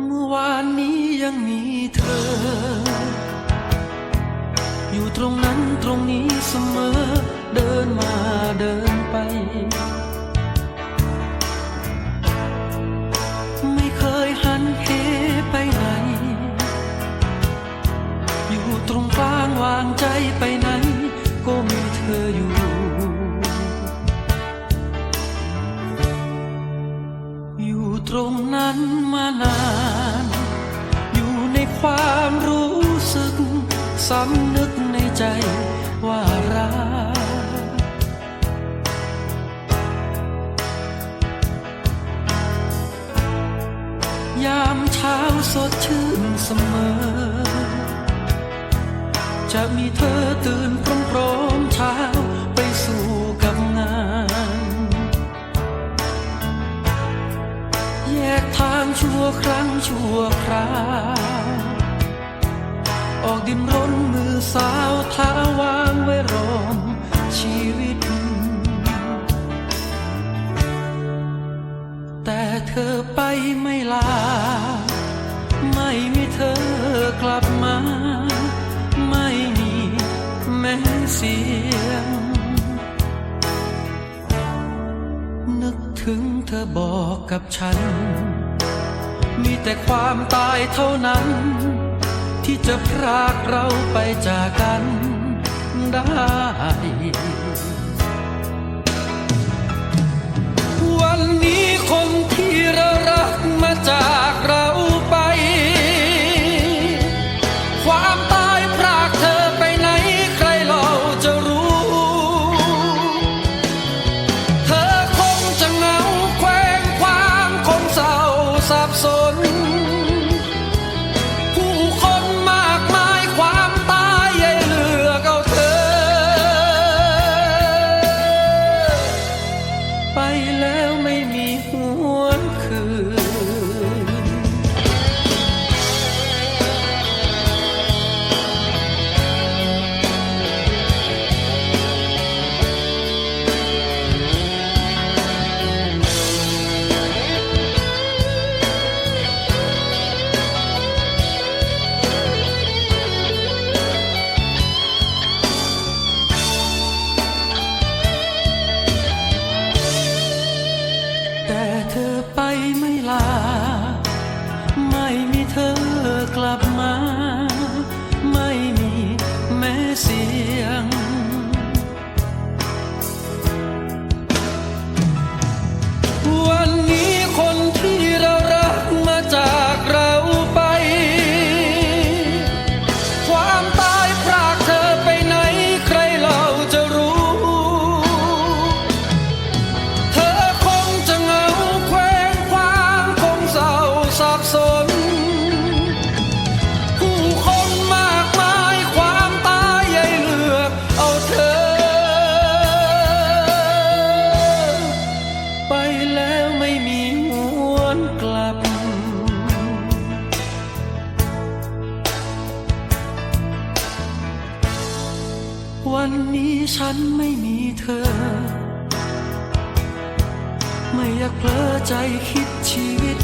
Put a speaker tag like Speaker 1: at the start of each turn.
Speaker 1: เมื่อวานนี้ยังมีเธอ อยู่ตรงนั้นตรงนี้เสมอ เดินมาเดินไป ไม่เคยหันเหไปไหน อยู่ตรงกลางวางใจไป นั้นมานาน อยู่ในความรู้สึกสำนึกในใจว่ารักยามเช้าสดชื่นเสมอ จะมีเธอตื่นพร้อมางชั่วครั้งชั่วคราว ออกดินรนมือสาวเท้าวางไว้รอมชีวิต แต่เธอไปไม่ลา ไม่มีเธอกลับมา ไม่มีแม้เสียง นึกถึงเธอบอกกับฉัน มีแต่ความตายเท่านั้น ที่จะพรากเราไปจากกันได้ วันนี้ฉันไม่มีเธอ ไม่อยากเพลอใจคิดชีวิต